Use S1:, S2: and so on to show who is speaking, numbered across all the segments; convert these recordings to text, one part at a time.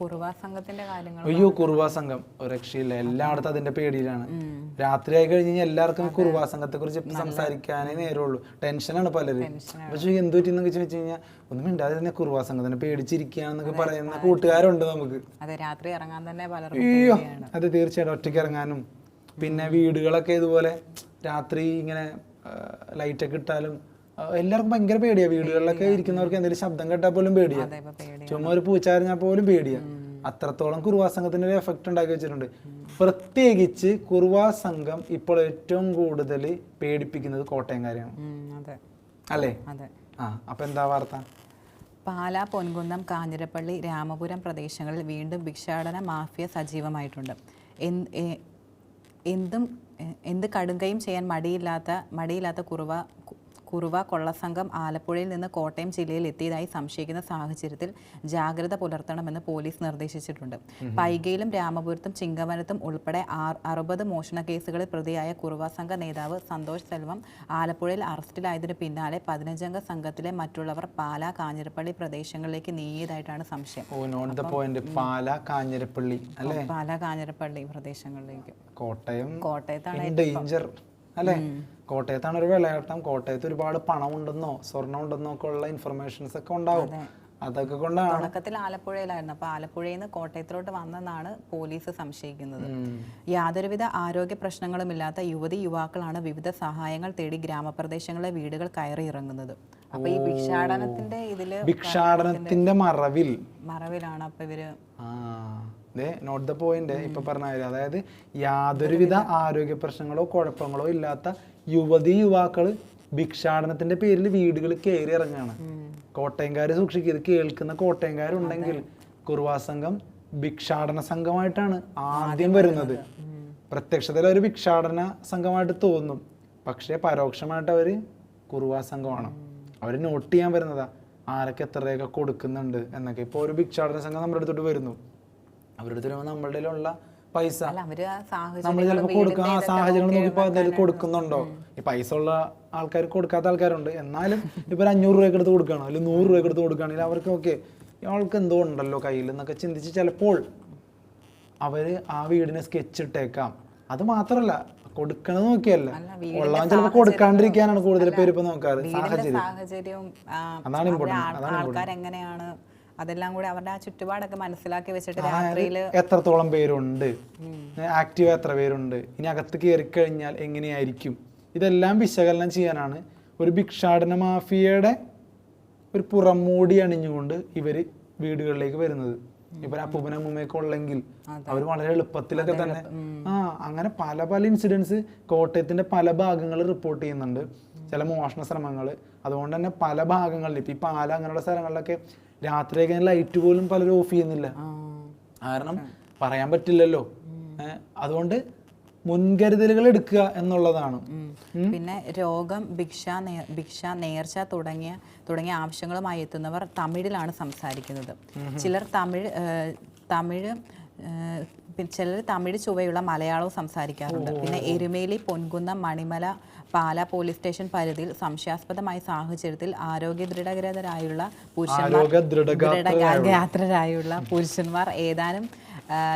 S1: കുറുവാ സംഘത്തിന്റെ കാര്യങ്ങൾ
S2: അയ്യോ കുറുവാ സംഘം. രക്ഷയില്ല. എല്ലായിടത്തും അതിന്റെ പേടിയിലാണ്. രാത്രി ആയി കഴിഞ്ഞ് കഴിഞ്ഞാൽ എല്ലാവർക്കും കുറുവാ സംഘത്തെ കുറിച്ച് സംസാരിക്കാനേ നേരമുള്ളൂ. ടെൻഷനാണ് പലരും. പക്ഷെ എന്ത് പറ്റിയെന്നൊക്കെ ചോദിച്ചു കഴിഞ്ഞാൽ ഒന്നും ഇണ്ടാതെ തന്നെ കുറുവാ സംഘത്തിനെ പേടിച്ചിരിക്കുകയാണെന്നൊക്കെ പറയുന്ന കൂട്ടുകാരുണ്ട് നമുക്ക്.
S1: അതെ രാത്രി ഇറങ്ങാൻ തന്നെ പലരും
S2: അയ്യോ
S1: പേടിയാണ്.
S2: അത് തീർച്ചയായിട്ടും ഒറ്റയ്ക്ക് ഇറങ്ങാനും. പിന്നെ വീടുകളൊക്കെ ഇതുപോലെ രാത്രി ഇങ്ങനെ ലൈറ്റൊക്കെ ഇട്ടാലും എല്ലാവർക്കും ഭയങ്കര പേടിയാ. വീടുകളിലൊക്കെ ഇരിക്കുന്നവർക്ക് എന്തെങ്കിലും ശബ്ദം കേട്ടാൽ പോലും പേടിയാ.
S1: അതെ പേടി
S2: ചുമ്മാ ഒരു പൂച്ചാരഞ്ഞാൽ പോലും പേടിയാ. അത്രത്തോളം കുറുവാ സംഘത്തിന് ഒരു എഫക്റ്റ് ഉണ്ടാക്കി വെച്ചിട്ടുണ്ട്. പ്രത്യേകിച്ച് കുറുവാ സംഘം ഇപ്പോൾ ഏറ്റവും കൂടുതൽ പേടിപ്പിക്കുന്നത് കോട്ടയംകാരെയാണ് അല്ലേ? ആ അപ്പൊ എന്താ വാർത്ത?
S1: പാലാ പൊൻകുന്നം കാഞ്ഞിരപ്പള്ളി രാമപുരം പ്രദേശങ്ങളിൽ വീണ്ടും ഭിക്ഷാടന മാഫിയ സജീവമായിട്ടുണ്ട്. എന്ത് എന്തും കടുങ്കയും ചെയ്യാൻ മടിയില്ലാത്ത മടിയില്ലാത്ത കുറുവ കുറുവ കൊള്ളസംഘം ആലപ്പുഴയിൽ നിന്ന് കോട്ടയം ജില്ലയിൽ എത്തിയതായി സംശയിക്കുന്ന സാഹചര്യത്തിൽ ജാഗ്രത പുലർത്തണമെന്ന് പോലീസ് നിർദ്ദേശിച്ചിട്ടുണ്ട്. പൈകയിലും രാമപുരത്തും ചിങ്ങവനത്തും ഉൾപ്പെടെ അറുപത് മോഷണ കേസുകളിൽ പ്രതിയായ കുറുവ സംഘ നേതാവ് സന്തോഷ് സെൽവം ആലപ്പുഴയിൽ അറസ്റ്റിലായതിനു പിന്നാലെ പതിനഞ്ചംഗ സംഘത്തിലെ മറ്റുള്ളവർ പാലാ കാഞ്ഞിരപ്പള്ളി പ്രദേശങ്ങളിലേക്ക് നീങ്ങിയതായിട്ടാണ് സംശയം.
S2: പാലാ കാഞ്ഞിരപ്പള്ളി
S1: പാലാ കാഞ്ഞിരപ്പള്ളി പ്രദേശങ്ങളിലേക്ക്.
S2: കോട്ടയം
S1: കോട്ടയത്താണ്
S2: ഡേഞ്ചർ അല്ലേ? കോട്ടയത്താണ് ഒരു വിളയാട്ടം കോട്ടയത്ത് ഒരുപാട് പണം ഉണ്ടെന്നോ സ്വർണം ഉണ്ടെന്നോ ഒക്കെ ഉള്ള ഇൻഫർമേഷൻസ് ഒക്കെ ഉണ്ടാവും. അതൊക്കെ കൊണ്ടാണ്.
S1: തുടക്കത്തിൽ ആലപ്പുഴയിലായിരുന്നു. അപ്പൊ ആലപ്പുഴയിൽ നിന്ന് കോട്ടയത്തിലോട്ട് വന്നെന്നാണ് പോലീസ് സംശയിക്കുന്നത്. യാതൊരുവിധ ആരോഗ്യ പ്രശ്നങ്ങളും ഇല്ലാത്ത യുവതി യുവാക്കളാണ് വിവിധ സഹായങ്ങൾ തേടി ഗ്രാമപ്രദേശങ്ങളിലെ വീടുകൾ കയറി ഇറങ്ങുന്നത്. അപ്പൊ ഈ ഭിക്ഷാടനത്തിന്റെ ഇതിൽ
S2: ഭിക്ഷാടനത്തിന്റെ മറവിൽ.
S1: മറവിലാണ് അപ്പൊ
S2: ഇവർ ദേ നോട്ട് ദ പോയിന്റ് ഇപ്പൊ പറഞ്ഞ കാര്യം അതായത് യാതൊരുവിധ ആരോഗ്യ പ്രശ്നങ്ങളോ കുഴപ്പങ്ങളോ ഇല്ലാത്ത യുവതി യുവാക്കൾ ഭിക്ഷാടനത്തിന്റെ പേരിൽ വീടുകൾ കയറി ഇറങ്ങാണ്. കോട്ടയംകാർ സൂക്ഷിക്കുക ഇത് കേൾക്കുന്ന കോട്ടയംകാരുണ്ടെങ്കിൽ കുറുവാ സംഘം ഭിക്ഷാടന സംഘമായിട്ടാണ് ആദ്യം വരുന്നത്. പ്രത്യക്ഷത്തിൽ ഒരു ഭിക്ഷാടന സംഘമായിട്ട് തോന്നും. പക്ഷേ പരോക്ഷമായിട്ട് അവർ കുറുവാ സംഘമാണ്. അവർ നോട്ട് ചെയ്യാൻ വരുന്നതാ. ആരൊക്കെ എത്രയൊക്കെ കൊടുക്കുന്നുണ്ട് എന്നൊക്കെ. ഇപ്പൊ ഒരു ഭിക്ഷാടന സംഘം നമ്മുടെ അടുത്തോട്ട് വരുന്നു. അവരുടെ അടുത്ത് നമ്മളുടെ ഉള്ള പൈസ നമ്മൾ ചിലപ്പോൾ കൊടുക്കുന്ന ആ സാഹചര്യങ്ങൾ നോക്കിയപ്പോൾ എന്തായാലും കൊടുക്കുന്നുണ്ടോ? ഈ പൈസ ഉള്ള ആൾക്കാർ കൊടുക്കാത്ത ആൾക്കാരുണ്ട്. എന്നാലും ഇപ്പൊ ഒരു അഞ്ഞൂറ് രൂപയ്ക്ക് എടുത്ത് കൊടുക്കുകയാണ് അല്ലെങ്കിൽ നൂറ് രൂപയ്ക്ക് എടുത്ത് കൊടുക്കുകയാണെങ്കിൽ അവർക്ക് ഓക്കെ. ഇയാൾക്ക് എന്തോ ഉണ്ടല്ലോ കയ്യിൽ എന്നൊക്കെ ചിന്തിച്ച് ചിലപ്പോൾ അവർ ആ വീടിനെ സ്കെച്ച് ഇട്ടേക്കാം. അത് മാത്രമല്ല കൊടുക്കണത് നോക്കിയല്ല. കൊള്ളാൻ ചിലപ്പോൾ കൊടുക്കാണ്ടിരിക്കാനാണ് കൂടുതൽ പേര് ഇപ്പൊ നോക്കാറ്. സാഹചര്യം. അതാണ്
S1: ഇമ്പോർട്ടന്റ്
S2: അതാണ്
S1: എങ്ങനെയാണ് അതെല്ലാം കൂടി അവരുടെ ആ ചുറ്റുപാടൊക്കെ മനസ്സിലാക്കി വെച്ചിട്ട് രാത്രിയിൽ
S2: എത്രത്തോളം പേരുണ്ട്? ആക്റ്റീവ് എത്ര പേരുണ്ട്? ഇനി അകത്ത് കയറി കഴിഞ്ഞാൽ എങ്ങനെയായിരിക്കും? ഇതെല്ലാം വിശകലനം ചെയ്യാനാണ് ഒരു ഭിക്ഷാടന മാഫിയയുടെ ഒരു പുറംമൂടി അണിഞ്ഞുകൊണ്ട് ഇവർ വീടുകളിലേക്ക് വരുന്നത്. ഇപ്പൊ അപ്പൂപ്പനും അമ്മൂമ്മയൊക്കെ ഉള്ളെങ്കിൽ അവർ വളരെ എളുപ്പത്തിലൊക്കെ തന്നെ. ആ അങ്ങനെ പല പല ഇൻസിഡൻസ് കോട്ടയത്തിന്റെ പല ഭാഗങ്ങൾ റിപ്പോർട്ട് ചെയ്യുന്നുണ്ട്. ചില മോഷണ ശ്രമങ്ങൾ അതുകൊണ്ട് തന്നെ പല ഭാഗങ്ങളിൽ ഇപ്പൊ ഈ പാല അങ്ങനെയുള്ള സ്ഥലങ്ങളിലൊക്കെ രാത്രിയൊക്കെ ലൈറ്റ് പോലും പലരും ഓഫ് ചെയ്യുന്നില്ല. കാരണം പറയാൻ പറ്റില്ലല്ലോ. അതുകൊണ്ട് മുൻകരുതലുകൾ എടുക്കുക എന്നുള്ളതാണ്.
S1: പിന്നെ രോഗം ഭിക്ഷ ഭിക്ഷ നേർച്ച തുടങ്ങിയ തുടങ്ങിയ ആവശ്യങ്ങളുമായി എത്തുന്നവർ തമിഴിലാണ് സംസാരിക്കുന്നത്. ചിലർ തമിഴ് തമിഴ് ചിലർ തമിഴ് ചുവയുള്ള മലയാളവും സംസാരിക്കാറുണ്ട്. പിന്നെ എരുമേലി പൊൻകുന്നം മണിമല പാല പോലീസ് സ്റ്റേഷൻ പരിധിയിൽ സംശയാസ്പദമായ സാഹചര്യത്തിൽ ആരോഗ്യ ദൃഢഗ്രതരായുള്ള പുരുഷന്മാർ ദൃഢഗാത്രരായുള്ള പുരുഷന്മാർ ഏതാനും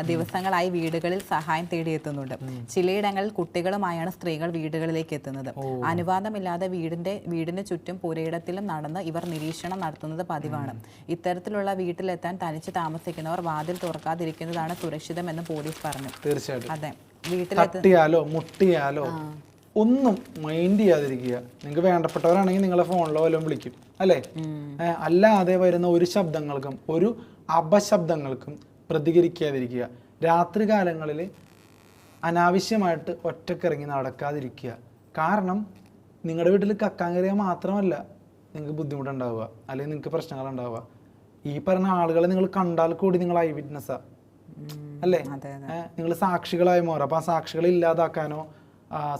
S1: ദിവസങ്ങളായി വീടുകളിൽ സഹായം തേടിയെത്തുന്നുണ്ട്. ചിലയിടങ്ങളിൽ കുട്ടികളുമായാണ് സ്ത്രീകൾ വീടുകളിലേക്ക് എത്തുന്നത്. അനുവാദമില്ലാതെ വീടിന്റെ വീടിന് ചുറ്റും പുരയിടത്തിലും നടന്ന് ഇവർ നിരീക്ഷണം നടത്തുന്നത് പതിവാണ്. ഇത്തരത്തിലുള്ള വീട്ടിലെത്താൻ തനിച്ച് താമസിക്കുന്നവർ വാതിൽ തുറക്കാതിരിക്കുന്നതാണ് സുരക്ഷിതമെന്ന് പോലീസ് പറഞ്ഞു.
S2: തീർച്ചയായിട്ടും.
S1: അതെ.
S2: തട്ടിയാലോ മുട്ടിയാലോ ഒന്നും മൈൻഡ് ചെയ്യാതിരിക്കുക. നിങ്ങൾക്ക് വേണ്ടപ്പെട്ടവരാണെങ്കിൽ നിങ്ങളെ ഫോണിലോ വല്ലതും വിളിക്കും. അല്ലേ? അല്ലാതെ വരുന്ന ഒരു ശബ്ദങ്ങൾക്കും ഒരു അപശബ്ദങ്ങൾക്കും പ്രതികരിക്കാതിരിക്കുക. രാത്രികാലങ്ങളിൽ അനാവശ്യമായിട്ട് ഒറ്റക്കിറങ്ങി നടക്കാതിരിക്കുക. കാരണം നിങ്ങളുടെ വീട്ടിൽ കക്കാൻ കയറിയാൽ മാത്രമല്ല നിങ്ങൾക്ക് ബുദ്ധിമുട്ടുണ്ടാവുക അല്ലെങ്കിൽ നിങ്ങൾക്ക് പ്രശ്നങ്ങൾ ഉണ്ടാവുക ഈ പറഞ്ഞ ആളുകളെ നിങ്ങൾ കണ്ടാൽ കൂടി നിങ്ങൾ ഐ വിറ്റ്നസ്സാ അല്ലേ? നിങ്ങൾ സാക്ഷികളായി മാറും. അപ്പോൾ ആ സാക്ഷികളെ ഇല്ലാതാക്കാനോ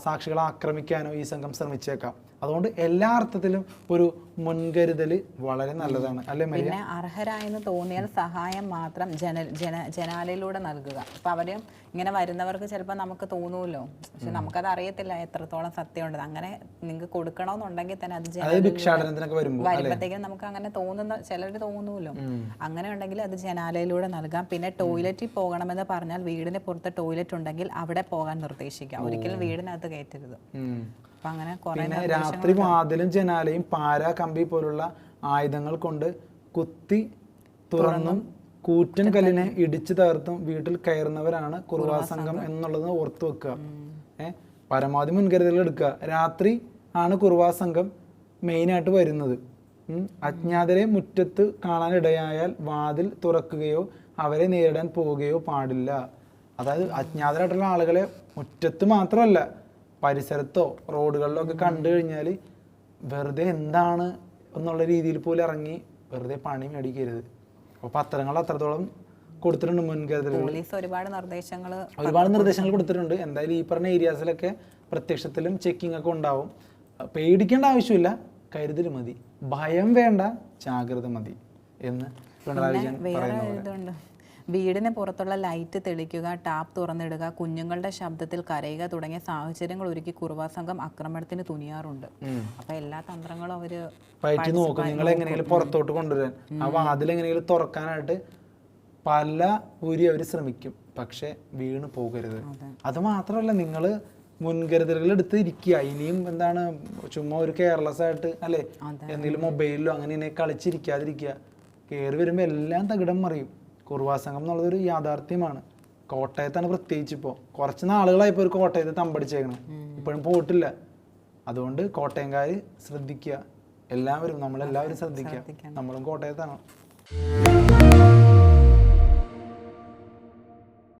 S2: സാക്ഷികളെ ആക്രമിക്കാനോ ഈ സംഘം ശ്രമിച്ചേക്കാം. അതുകൊണ്ട് എല്ലാ അർത്ഥത്തിലും ഒരു മുൻകരുതൽ വളരെ നല്ലതാണ്. അല്ലേ മരിയ?
S1: പിന്നെ അർഹരായെന്ന് തോന്നിയാൽ സഹായം മാത്രം ജന ജന ജനാലയിലൂടെ നൽകുക. അപ്പം അവർ ഇങ്ങനെ വരുന്നവർക്ക് ചിലപ്പോൾ നമുക്ക് തോന്നുമല്ലോ പക്ഷെ നമുക്കത് അറിയത്തില്ല എത്രത്തോളം സത്യമുണ്ട്. അങ്ങനെ നിങ്ങൾക്ക് കൊടുക്കണമെന്നുണ്ടെങ്കിൽ തന്നെ അത്
S2: ഭിക്ഷാടനത്തിനൊക്കെ
S1: വരുമ്പോഴത്തേക്കും നമുക്ക് അങ്ങനെ തോന്നുന്ന ചിലർ തോന്നുമല്ലോ അങ്ങനെ ഉണ്ടെങ്കിൽ അത് ജനാലയിലൂടെ നൽകാം. പിന്നെ ടോയ്ലറ്റിൽ പോകണമെന്ന് പറഞ്ഞാൽ വീടിന് പുറത്ത് ടോയ്ലറ്റ് ഉണ്ടെങ്കിൽ അവിടെ പോകാൻ നിർദ്ദേശിക്കാം. ഒരിക്കലും വീടിനകത്ത് കയറ്റരുത്. അപ്പൊ അങ്ങനെ
S2: പിന്നെ രാത്രി വാതിലും ജനാലയും പാര കമ്പി പോലുള്ള ആയുധങ്ങൾ കൊണ്ട് കുത്തി തുറന്നും കൂറ്റൻ കല്ലിനെ ഇടിച്ചു തകർത്തും വീട്ടിൽ കയറുന്നവരാണ് കുറുവാ സംഘം എന്നുള്ളത് ഓർത്തു വെക്കുക. ഏഹ് പരമാവധി മുൻകരുതലുകൾ എടുക്കുക. രാത്രി ആണ് കുറുവാ സംഘം മെയിനായിട്ട് വരുന്നത്. അജ്ഞാതരെ മുറ്റത്ത് കാണാനിടയായാൽ വാതിൽ തുറക്കുകയോ അവരെ നേരിടാൻ പോവുകയോ പാടില്ല. അതായത് അജ്ഞാതരായിട്ടുള്ള ആളുകളെ മുറ്റത്ത് മാത്രമല്ല പരിസരത്തോ റോഡുകളിലോ ഒക്കെ കണ്ടു കഴിഞ്ഞാൽ വെറുതെ എന്താണ് എന്നുള്ള രീതിയിൽ പോലും ഇറങ്ങി വെറുതെ പണി മേടിക്കരുത്. അപ്പോൾ പത്രങ്ങൾ അത്രത്തോളം കൊടുത്തിട്ടുണ്ട് മുൻകരുതലുകൾ
S1: പോലീസ് ഒരുപാട് നിർദ്ദേശങ്ങൾ
S2: ഒരുപാട് നിർദ്ദേശങ്ങൾ കൊടുത്തിട്ടുണ്ട്. എന്തായാലും ഈ പറഞ്ഞ ഏരിയാസിലൊക്കെ പ്രത്യക്ഷത്തിലും ചെക്കിംഗ് ഒക്കെ ഉണ്ടാവും. പേടിക്കേണ്ട ആവശ്യമില്ല. കരുതൽ മതി. ഭയം വേണ്ട ജാഗ്രത മതി എന്ന് പിണറായി വിജയൻ പറയുന്ന
S1: വീടിന് പുറത്തുള്ള ലൈറ്റ് തെളിക്കുക ടാപ്പ് തുറന്നിടുക കുഞ്ഞുങ്ങളുടെ ശബ്ദത്തിൽ കരയുക തുടങ്ങിയ സാഹചര്യങ്ങൾ ഒരുക്കി കുറുവാ സംഘം ആക്രമണത്തിന് തുനിയാറുണ്ട്. അപ്പൊ എല്ലാ തന്ത്രങ്ങളും അവർ
S2: പയറ്റി നോക്കും നിങ്ങൾ എങ്ങനെയെങ്കിലും പുറത്തോട്ട് കൊണ്ടുവരാൻ. ആ വാതിൽ എങ്ങനെയെങ്കിലും തുറക്കാനായിട്ട് പല ഊരി അവർ ശ്രമിക്കും. പക്ഷെ വീണ് പോകരുത്. അത്. മാത്രമല്ല നിങ്ങൾ മുൻകരുതലുകൾ എടുത്ത് ഇരിക്കുക. ഇനിയും എന്താണ് ചുമ്മാ ഒരു കെയർലെസ് ആയിട്ട് അല്ലെ? എന്തെങ്കിലും മൊബൈലിലോ അങ്ങനെ കളിച്ചിരിക്കാതിരിക്കുക. കയറി വരുമ്പോൾ എല്ലാം തകിടം മറിയും. കുറുവാ സംഘം എന്നുള്ളതൊരു യാഥാർത്ഥ്യമാണ്. കോട്ടയത്താണ് പ്രത്യേകിച്ച് ഇപ്പോൾ കുറച്ച് നാളുകളായി ഇപ്പോൾ ഒരു കോട്ടയത്ത് തമ്പടിച്ചേക്കണം. ഇപ്പോഴും പോയിട്ടില്ല. അതുകൊണ്ട് കോട്ടയംകാർ ശ്രദ്ധിക്കുക. എല്ലാവരും നമ്മളെല്ലാവരും ശ്രദ്ധിക്കുക. നമ്മളും കോട്ടയത്താണ്.